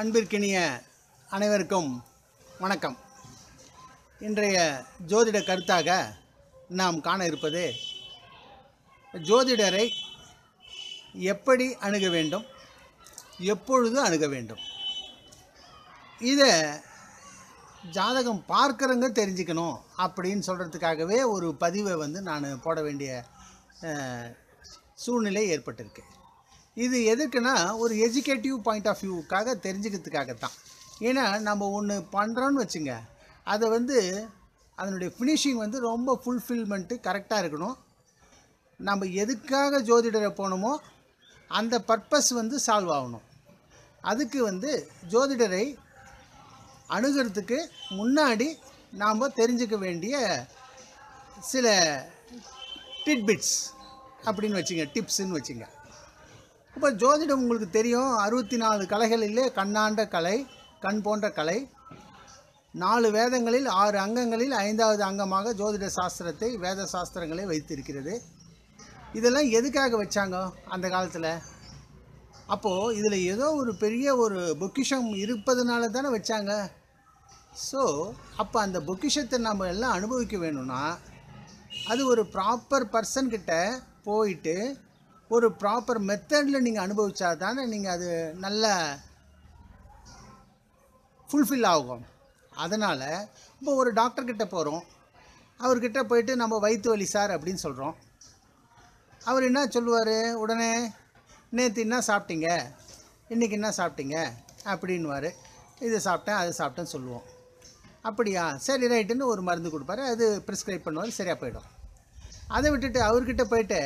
அன்பிற்கினிய அனைவருக்கும் வணக்கம். இன்றைய ஜோதிட கருத்தாக நாம் காண இருப்பது ஜோதிடரை எப்படி அணுக வேண்டும் எப்பொழுது அணுக வேண்டும்? இதை ஜாதகம் பார்க்குறவங்க தெரிஞ்சுக்கணும் அப்படின்னு சொல்கிறதுக்காகவே ஒரு பதிவை வந்து நான் போட வேண்டிய சூழ்நிலை ஏற்பட்டிருக்கு. இது எதுக்குன்னா ஒரு எஜுகேட்டிவ் பாயிண்ட் ஆஃப் வியூக்காக தெரிஞ்சுக்கிறதுக்காகத்தான். ஏன்னா நம்ம ஒன்று பண்ணுறோன்னு வச்சுங்க அதை வந்து அதனுடைய ஃபினிஷிங் வந்து ரொம்ப ஃபுல்ஃபில்மெண்ட்டு கரெக்டாக இருக்கணும். நம்ம எதுக்காக ஜோதிடரை போகணுமோ அந்த பர்பஸ் வந்து சால்வ் ஆகணும். அதுக்கு வந்து ஜோதிடரை அணுகிறதுக்கு முன்னாடி நாம் தெரிஞ்சுக்க வேண்டிய சில டிட்பிட்ஸ் அப்படின்னு வச்சுங்க டிப்ஸுன்னு வச்சுங்க. இப்போ ஜோதிடம் உங்களுக்கு தெரியும் அறுபத்தி நாலு கலைகளிலே கண்ணாண்ட கலை கண் போன்ற கலை நாலு வேதங்களில் ஆறு அங்கங்களில் ஐந்தாவது அங்கமாக ஜோதிட சாஸ்திரத்தை வேத சாஸ்திரங்களை வைத்திருக்கிறது. இதெல்லாம் எதுக்காக வச்சாங்க அந்த காலத்தில்? அப்போது இதில் ஏதோ ஒரு பெரிய ஒரு பொக்கிஷம் இருப்பதனால தானே வச்சாங்க. ஸோ அப்போ அந்த பொக்கிஷத்தை நம்ம எல்லாம் அனுபவிக்க வேணும்னா அது ஒரு ப்ராப்பர் பர்சன்கிட்ட போயிட்டு ஒரு ப்ராப்பர் மெத்தடில் நீங்கள் அனுபவித்தா தானே நீங்கள் அது நல்ல ஃபுல்ஃபில் ஆகும். அதனால் இப்போ ஒரு டாக்டர்கிட்ட போகிறோம் அவர்கிட்ட போயிட்டு நம்ம வயிற்று வலி சார் அப்படின்னு சொல்கிறோம் அவர் என்ன சொல்லுவார்? உடனே நேற்று என்ன சாப்பிட்டீங்க? இன்றைக்கி என்ன சாப்பிட்டீங்க? அப்படின்வார் இது சாப்பிட்டேன் அது சாப்பிட்டேன்னு சொல்லுவோம். அப்படியா? சரி ரைட்டுன்னு ஒரு மருந்து கொடுப்பாரு. அது ப்ரிஸ்கிரைப் பண்ணுவார். சரியாக போயிடும். அதை விட்டுட்டு அவர்கிட்ட போயிட்டு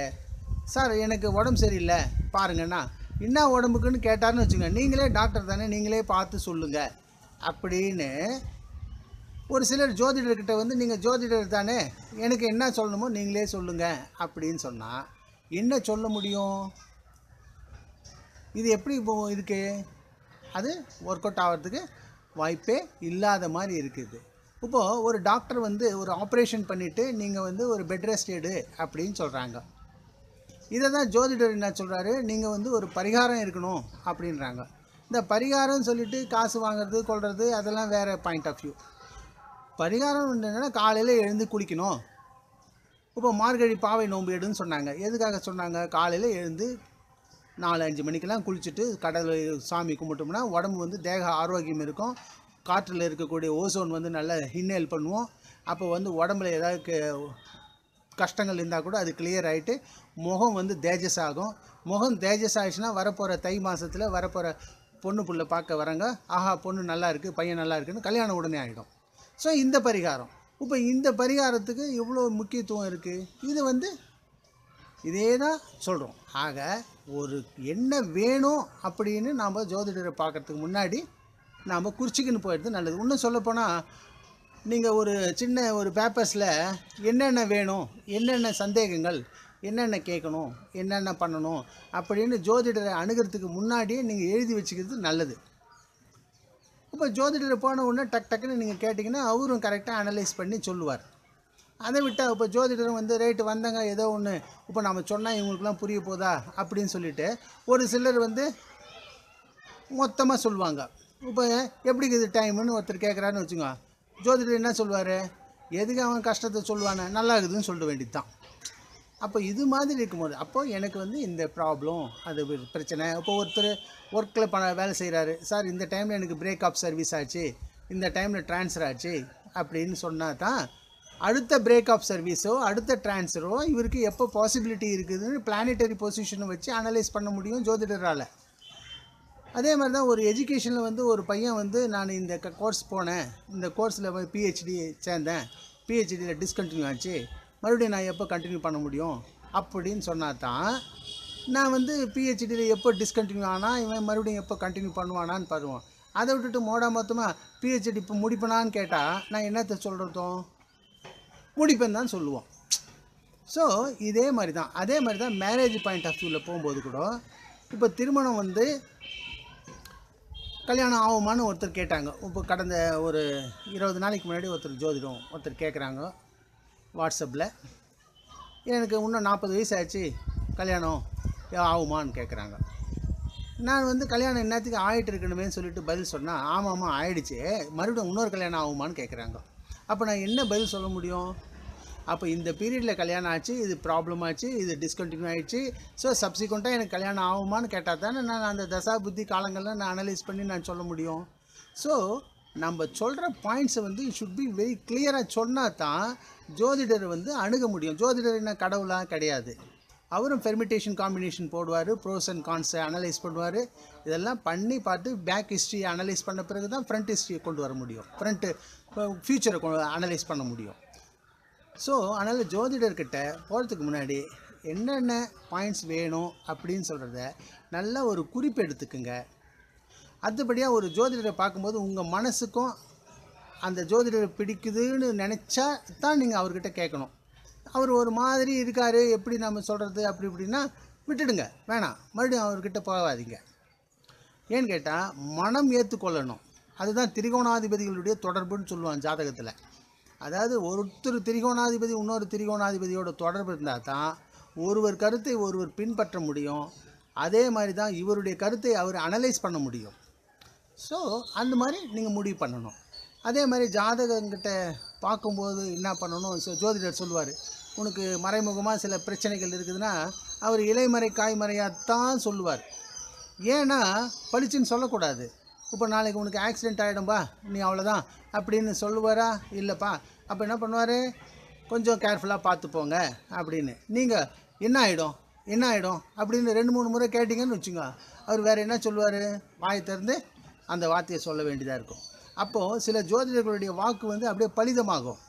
சார் எனக்கு உடம்பு சரியில்லை. பாருங்கண்ணா என்ன உடம்புக்குன்னு கேட்டார்னு வச்சுங்க நீங்களே டாக்டர் தானே நீங்களே பார்த்து சொல்லுங்கள் அப்படின்னு ஒரு சிலர் ஜோதிடர்கிட்ட வந்து நீங்கள் ஜோதிடர் தானே எனக்கு என்ன சொல்லணுமோ நீங்களே சொல்லுங்கள் அப்படின்னு சொன்னால் என்ன சொல்ல முடியும்? இது எப்படி இப்போ இருக்குது அது ஒர்க் அவுட் ஆகிறதுக்கு வாய்ப்பே இல்லாத மாதிரி இருக்குது. இப்போது ஒரு டாக்டர் வந்து ஒரு ஆப்ரேஷன் பண்ணிவிட்டு நீங்கள் வந்து ஒரு பெட் ரெஸ்ட் எடு அப்படின்னு சொல்கிறாங்க இதை தான் ஜோதிடர் என்ன சொல்கிறாரு நீங்கள் வந்து ஒரு பரிகாரம் இருக்கணும் அப்படின்றாங்க. இந்த பரிகாரம்னு சொல்லிட்டு காசு வாங்குறது கொள்வது அதெல்லாம் வேறு பாயிண்ட் ஆஃப் வியூ பரிகாரம் என்னென்னா காலையில் எழுந்து குளிக்கணும். இப்போ மார்கழி பாவை நோன்பு எடுன்னு சொன்னாங்க. எதுக்காக சொன்னாங்க? காலையில் எழுந்து நாலு அஞ்சு மணிக்கெல்லாம் குளிச்சுட்டு கடலில் சாமி கும்பிட்டோம்னா உடம்பு வந்து தேக ஆரோக்கியம் இருக்கும். காற்றில் இருக்கக்கூடிய ஓசோன் வந்து நல்லா இன்ஹேல் பண்ணுவோம். அப்போ வந்து உடம்புல ஏதாவது கஷ்டங்கள் இருந்தால் கூட அது கிளியர் ஆகிட்டு முகம் வந்து தேஜஸ் ஆகும். முகம் தேஜஸ் ஆகிடுச்சுன்னா வரப்போகிற தை மாதத்தில் வரப்போகிற பொண்ணு புள்ள பார்க்க வராங்க. ஆஹா பொண்ணு நல்லா இருக்குது பையன் நல்லா இருக்குன்னு கல்யாணம் உடனே ஆகிடும் ஸோ இந்த பரிகாரம். இப்போ இந்த பரிகாரத்துக்கு இவ்வளோ முக்கியத்துவம் இருக்குது இது வந்து இதே தான் சொல்கிறோம் ஆக ஒரு என்ன வேணும் அப்படின்னு நாம் ஜோதிடரை பார்க்கறதுக்கு முன்னாடி நாம் குறிச்சிக்கின்னு போயிடுறது நல்லது. இன்னும் சொல்லப்போனால் நீங்கள் ஒரு சின்ன ஒரு பேப்பர்ஸில் என்னென்ன வேணும் என்னென்ன சந்தேகங்கள் என்னென்ன கேட்கணும் என்னென்ன பண்ணணும் அப்படின்னு ஜோதிடரை அணுகிறதுக்கு முன்னாடியே நீங்கள் எழுதி வச்சுக்கிறது நல்லது. இப்போ ஜோதிடர் போன உடனே டக் டக்குன்னு நீங்கள் கேட்டிங்கன்னா அவரும் கரெக்டாக அனலைஸ் பண்ணி சொல்லுவார். அதை விட்டால் இப்போ ஜோதிடரும் வந்து ரேட்டு வந்தாங்க ஏதோ ஒன்று இப்போ நம்ம சொன்னால் இவங்களுக்குலாம் புரிய போதா? அப்படின்னு சொல்லிட்டு ஒரு சிலர் வந்து மொத்தமாக சொல்லுவாங்க. இப்போ எப்படி இது டைம்னு ஒருத்தர் கேட்குறாருன்னு வச்சுக்கோ. ஜோதிடர் என்ன சொல்லுவார்? எதுக்கு அவன் கஷ்டத்தை சொல்லுவானே? நல்லா இருக்குதுன்னு சொல்ல வேண்டியது தான் அப்போ இது மாதிரி இருக்கும்போது அப்போது எனக்கு வந்து இந்த ப்ராப்ளம் அது பிரச்சனை. இப்போ ஒருத்தர் ஒர்க்கில் ப வேலை செய்கிறாரு சார் இந்த டைமில் எனக்கு பிரேக் ஆஃப் சர்வீஸ் ஆச்சு. இந்த டைமில் ட்ரான்ஸ்ஃபர் ஆச்சு. அப்படின்னு சொன்னால் தான் அடுத்த பிரேக் ஆஃப் சர்வீஸோ அடுத்த ட்ரான்ஸ்ஃபரோ இவருக்கு எப்போ பாசிபிலிட்டி இருக்குதுன்னு பிளானட்டரி பொசிஷனை வச்சு அனலைஸ் பண்ண முடியும் ஜோதிடரால். அதே மாதிரி தான் ஒரு எஜுகேஷனில் வந்து ஒரு பையன் வந்து நான் இந்த கோர்ஸ் போனேன். இந்த கோர்ஸில் பிஹெச்டி சேர்ந்தேன். பிஹெச்டியில் டிஸ்கண்டினியூ ஆச்சு. மறுபடியும் நான் எப்போ கண்டினியூ பண்ண முடியும்? அப்படின்னு சொன்னால் தான் நான் வந்து பிஹெச்டியில் எப்போ டிஸ்கண்டினியூ ஆனால் இவன் மறுபடியும் எப்போ கண்டினியூ பண்ணுவானான்னு பாருவோம். அதை விட்டுட்டு மோடா மொத்தமாக பிஹெச்டி இப்போ முடிப்பனான்னு கேட்டால் நான் என்னத்தை சொல்கிறதும் முடிப்பேன் தான் சொல்லுவோம். ஸோ இதே மாதிரி தான். அதே மாதிரி தான் மேரேஜ் பாயிண்ட் ஆஃப் வியூவில் போகும்போது கூட இப்போ திருமணம் வந்து கல்யாணம் ஆகுமான்னு ஒருத்தர் கேட்டாங்க. இப்போ கடந்த ஒரு இருபது நாளைக்கு முன்னாடி ஒருத்தர் ஜோதிடம் ஒருத்தர் கேட்குறாங்க வாட்ஸ்அப்பில். எனக்கு இன்னும் நாற்பது வயசு ஆச்சு கல்யாணம் ஆகுமான்னு கேட்குறாங்க. நான் வந்து கல்யாணம் என்னத்துக்கு ஆகிட்டு இருக்கணுமே சொல்லிட்டு பதில் சொன்னால் ஆமாம் ஆயிடுச்சு. மறுபடியும் இன்னொரு கல்யாணம் ஆகுமான்னு கேட்குறாங்க. அப்போ நான் என்ன பதில் சொல்ல முடியும்? அப்போ இந்த பீரியடில் கல்யாணம் ஆச்சு இது ப்ராப்ளம் ஆச்சு இது டிஸ்கண்டினியூ ஆயிடுச்சு. ஸோ சப்சிக்வெண்ட்டாக எனக்கு கல்யாணம் ஆகுமான்னு கேட்டால் தானே நான் அந்த தசா புத்தி காலங்களில் நான் அனலைஸ் பண்ணி நான் சொல்ல முடியும். ஸோ நம்ம சொல்கிற பாயிண்ட்ஸை வந்து ஷுட் பி வெரி கிளியராக சொன்னால் தான் ஜோதிடர் வந்து அணுக முடியும். ஜோதிடர் என்ன கடவுளாக கிடையாது. அவரும் ஃபெர்மிட்டேஷன் காம்பினேஷன் போடுவார் ப்ரோஸ் அண்ட் கான்ஸை அனலைஸ் பண்ணுவார். இதெல்லாம் பண்ணி பார்த்து பேக் ஹிஸ்ட்ரியை அனலைஸ் பண்ண பிறகு தான் ஃப்ரண்ட் ஹிஸ்ட்ரியை கொண்டு வர முடியும். ஃப்ரண்ட்டு ஃப்யூச்சரை அனலைஸ் பண்ண முடியும். ஸோ அதனால் ஜோதிடர்கிட்ட போகிறதுக்கு முன்னாடி என்னென்ன பாயிண்ட்ஸ் வேணும் அப்படின்னு சொல்கிறத நல்ல ஒரு குறிப்பு எடுத்துக்குங்க. அதுபடியாக ஒரு ஜோதிடரை பார்க்கும்போது உங்கள் மனசுக்கும் அந்த ஜோதிடரை பிடிக்குதுன்னு நினச்சா தான் நீங்கள் அவர்கிட்ட கேட்கணும். அவர் ஒரு மாதிரி இருக்கார் எப்படி நம்ம சொல்கிறது அப்படி இப்படின்னா விட்டுடுங்க வேணாம். மறுபடியும் அவர்கிட்ட போகாதீங்க. ஏன்னு கேட்டால் மனம் ஏற்றுக்கொள்ளணும் அதுதான் திரிகோணாதிபதிகளுடைய தொடர்புன்னு சொல்லுவான் ஜாதகத்தில். அதாவது ஒருத்தர் திரிகோணாதிபதி இன்னொரு திரிகோணாதிபதியோட தொடர்பு இருந்தால் தான் ஒருவர் கருத்தை ஒருவர் பின்பற்ற முடியும். அதே மாதிரி தான் இவருடைய கருத்தை அவர் அனலைஸ் பண்ண முடியும். ஸோ அந்த மாதிரி நீங்கள் முடிவு பண்ணணும். அதே மாதிரி ஜாதகங்கிட்ட பார்க்கும்போது என்ன பண்ணணும்? ஜோதிடர் சொல்லுவார் உனக்கு மறைமுகமாக சில பிரச்சனைகள் இருக்குதுன்னா அவர் இலைமறை காய்மறையாகத்தான் சொல்லுவார். ஏன்னா பளிச்சுன்னு சொல்லக்கூடாது. இப்போ நாளைக்கு உனக்கு ஆக்சிடென்ட் ஆகிடும்பா நீ அவ்வளோதான் அப்படின்னு சொல்லுவாரா? இல்லைப்பா. அப்போ என்ன பண்ணுவார்? கொஞ்சம் கேர்ஃபுல்லாக பார்த்துப்போங்க அப்படின்னு. நீங்கள் என்ன ஆகிடும் என்ன ஆகிடும் அப்படின்னு ரெண்டு மூணு முறை கேட்டிங்கன்னு வச்சுங்க அவர் வேறு என்ன சொல்லுவார்? வாயை திறந்து அந்த வார்த்தையை சொல்ல வேண்டியதாக இருக்கும். அப்போது சில ஜோதிடர்களுடைய வாக்கு வந்து அப்படியே பலிதமாகும்.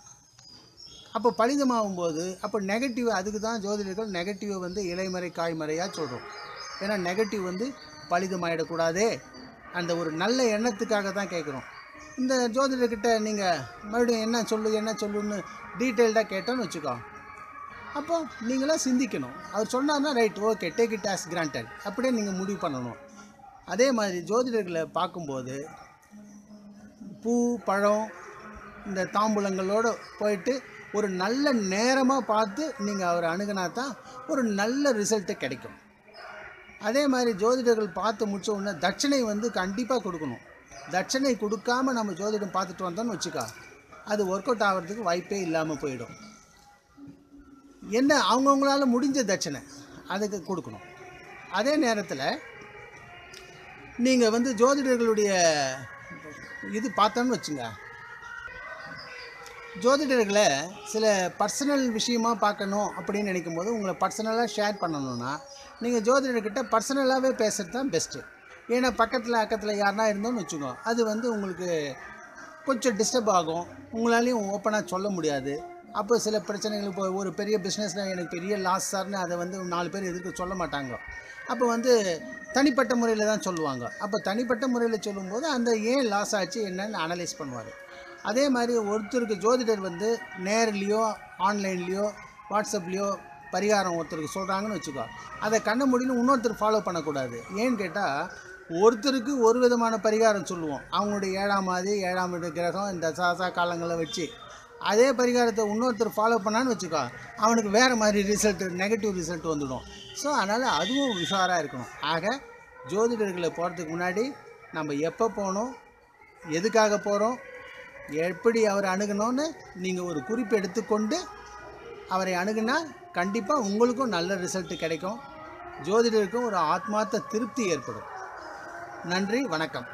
அப்போ பலிதமாகும் போது அப்போ நெகட்டிவ் அதுக்கு தான் ஜோதிடர்கள் நெகட்டிவை வந்து இலைமறை காய்மறையாக சொல்கிறோம் ஏன்னா நெகட்டிவ் வந்து பலிதமாயிடக்கூடாதே. அந்த ஒரு நல்ல எண்ணத்துக்காக தான் கேட்குறோம். இந்த ஜோதிடர்கிட்ட நீங்கள் மறுபடியும் என்ன சொல்லு என்ன சொல்லுன்னு டீட்டெயில்டாக கேட்டோன்னு வச்சுக்கோ. அப்போ நீங்களாம் சிந்திக்கணும். அவர் சொன்னார்னா right okay take it as granted அப்படியே நீங்கள் முடிவு பண்ணணும். அதே மாதிரி ஜோதிடர்களை பார்க்கும்போது பூ பழம் இந்த தாம்பூலங்களோடு போயிட்டு ஒரு நல்ல நேரமாக பார்த்து நீங்கள் அவரை அணுகுனா தான் ஒரு நல்ல ரிசல்ட்டு கிடைக்கும். அதே மாதிரி ஜோதிடர்கள் பார்த்து முடிச்ச உடனே தட்சணை வந்து கண்டிப்பாக கொடுக்கணும். தட்சணை கொடுக்காம நம்ம ஜோதிடம் பார்த்துட்டு வந்தோம்னு வச்சுக்கோ அது ஒர்க் அவுட் ஆகிறதுக்கு வாய்ப்பே இல்லாமல் போயிடும். என்ன அவங்கவுங்களால முடிஞ்ச தட்சணை அதுக்கு கொடுக்கணும். அதே நேரத்தில் நீங்கள் வந்து ஜோதிடர்களுடைய இது பார்த்தோன்னு வச்சுங்க. ஜோதிடர்களை சில பர்சனல் விஷயமாக பார்க்கணும் அப்படின்னு நினைக்கும் போது உங்களை பர்சனலாக ஷேர் பண்ணணும்னா நீங்கள் ஜோதிடர்கிட்ட பர்சனலாகவே பேசுகிறது தான் பெஸ்ட்டு ஏன்னா பக்கத்தில் அக்கத்தில் யாருனா இருந்தோம்னு வச்சுக்கோ அது வந்து உங்களுக்கு கொஞ்சம் டிஸ்டர்ப் ஆகும். உங்களாலையும் ஓப்பனாக சொல்ல முடியாது. அப்போ சில பிரச்சனைகள் இப்போ ஒரு பெரிய பிஸ்னஸ்னால் எனக்கு பெரிய லாஸ் சார்னு அதை வந்து நாலு பேர் எதிர்க்க சொல்ல மாட்டாங்க. அப்போ வந்து தனிப்பட்ட முறையில் தான் சொல்லுவாங்க. அப்போ தனிப்பட்ட முறையில் சொல்லும்போது அந்த ஏன் லாஸ் ஆச்சு என்னன்னு அனலைஸ் பண்ணுவார். அதே மாதிரி ஒருத்தருக்கு ஜோதிடர் வந்து நேர்லேயோ ஆன்லைன்லேயோ வாட்ஸ்அப்லேயோ பரிகாரம் ஒருத்தருக்கு சொல்கிறாங்கன்னு வச்சுக்கோ அதை கண்ண முடின்னு இன்னொருத்தர் ஃபாலோ பண்ணக்கூடாது. ஏன்னு கேட்டால் ஒருத்தருக்கு ஒரு விதமான பரிகாரம் சொல்லுவோம். அவங்களுடைய ஏழாம் மாதி ஏழாம் வீடு கிரகம் இந்த சாசா காலங்களை வச்சு அதே பரிகாரத்தை இன்னொருத்தர் ஃபாலோ பண்ணான்னு வச்சுக்கோ அவனுக்கு வேறு மாதிரி ரிசல்ட் நெகட்டிவ் ரிசல்ட் வந்துடும். ஸோ அதனால் அதுவும் உஷாராக இருக்கணும். ஆக ஜோதிடர்களை போகிறதுக்கு முன்னாடி நம்ம எப்போ போகணும் எதுக்காக போகிறோம் எப்படி அவரை அணுகணும்னு நீங்கள் ஒரு குறிப்பு எடுத்துக்கொண்டு அவரை அணுகுனா கண்டிப்பாக உங்களுக்கும் நல்ல ரிசல்ட் கிடைக்கும். ஜோதிடருக்கும் ஒரு ஆத்மார்த்த திருப்தி ஏற்படும். நன்றி வணக்கம்.